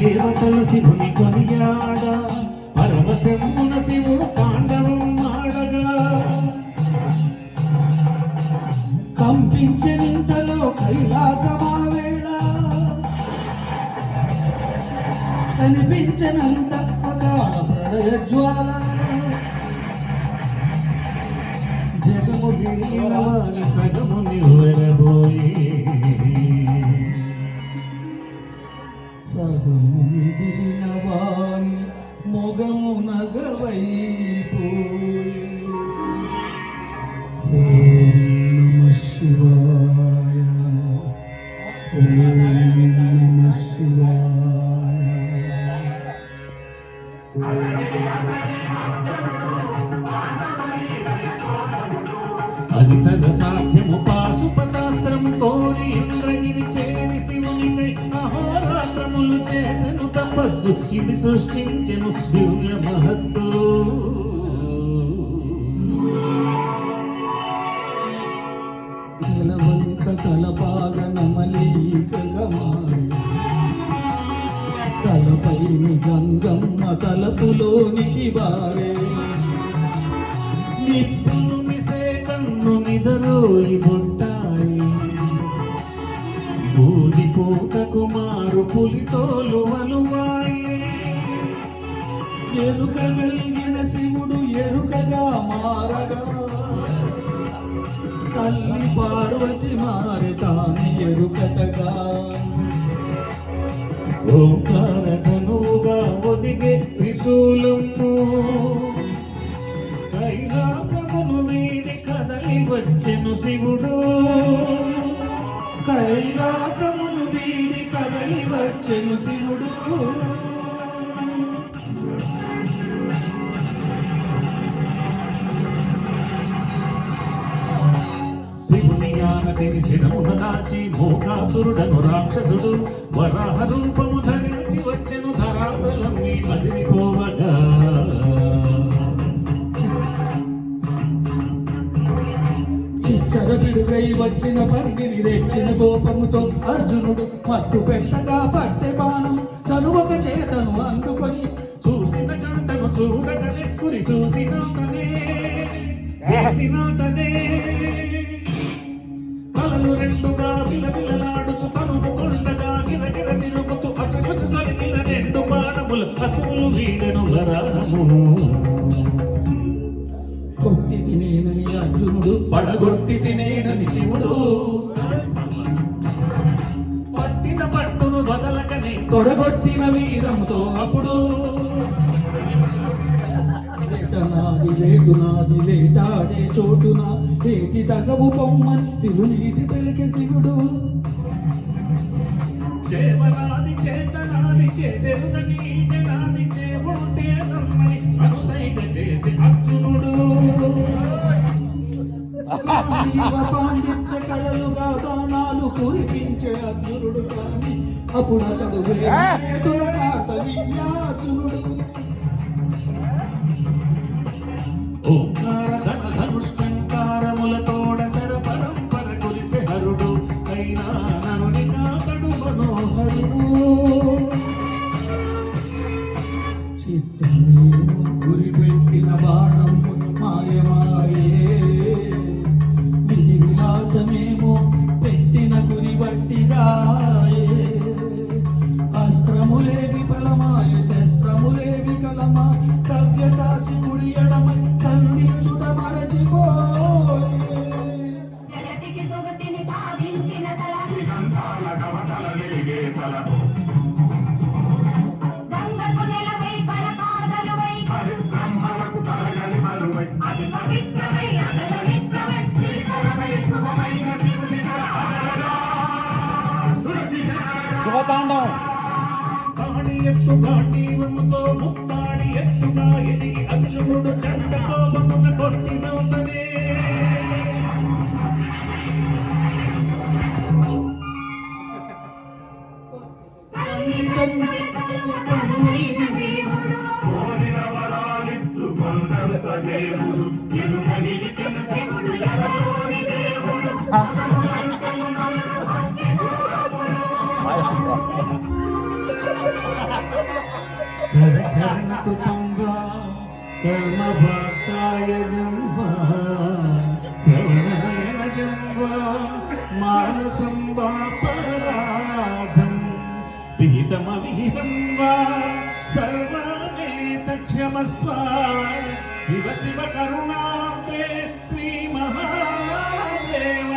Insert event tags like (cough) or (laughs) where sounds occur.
దేవతలు శివుని కొనియాడ. పరమశంభున శివుడు తాండవం ఆడగా కంపించనింతలో కైలాసమావేళ. కనిపించనంత అకాల ప్రళయ జ్వాల జగము దీనవాని సగము నివ్వెరబోయి సగము మిగిలిన వాని మొగము నగవైపోయి ఓం నమ శివాయ ఓం నమ శివాయ అది తన సాధ్యము పాశుపతాస్త్రము తపస్సు ఇది సృష్టించెను దివ్య మహత్తు. నెలవంక తలపాగ నమలీకగా మారి. తలపైని గంగమ్మ తలపులోనికి బారే. నిప్పులు మిసే కన్ను నిదరోయి బొట్టాయి బూదిపోక కుమారు పులితోలు వలువాయి ఎరుక వెలిగిన శివుడు ఎరుకగా మారగా తల్లి పార్వతి మారి తాను ఎరుకతగా. ఓంకార ధనువుగా ఒదిగే త్రిశూలము కైలాసమును వీడి కదలి వచ్చెను శివుడు. కైలాసమును వీడి కదలి వచ్చెను శివుడు. శివుని శిరమున దాచి మోకాసురుడను రాక్షసుడు వరాహ రూపము ధరించి వచ్చెను ధరాతలమ్మి అదిరిపోవగా. చిచ్చరపిడుకై వచ్చిన పంగిని రెచ్చిన కోపముతో అర్జునుడు పట్టు పెట్టగా పట్టు వేసిన తనే కలలు రెండుగా విలవిలలాడుచు తనుపు కొండగా గిరగిర తిరుగుతూ అటుకు తరిగిన రెండు బాణములు అసువులు వరాము కొట్టి తినేనని అర్జునుడు పడగొట్టి తినేనని శివుడు. పట్టిన పట్టును వదలకని తొడగొట్టిన వీరంతో అప్పుడు. నాది వేటు నా చోటున వేటి తగవు పొమ్మని తిరునీటి పెలికే శివుడు. చేవరాది చేతనాది చేటెరుగని ఈటెనాది చేవుంటే నమ్మని అనుసైగ చేసి అర్జునుడు. పాండిత్య కళలుగా బాణాలు కురిపించే అర్జునుడు కాని అప్పుడు అతడు వేటుల కార్తవీర్యార్జునుడు ఓంకార love. (laughs) శుభతాండవం కాడి ఎత్తు కాటి ముత్తాడి ఎత్తుగా ఎదిగి అర్జునుడు చండ కోపమున కొట్టినవుతనే కరచరణ కృతంగా కర్మ భక్తాయ జన్మ శ్రవణనయన జన్మ మానసం వాపరాధం విహితమ విహితం వా సర్వమేత క్షమస్వ శివ శివ కరుణాంతే శ్రీ మహాదేవ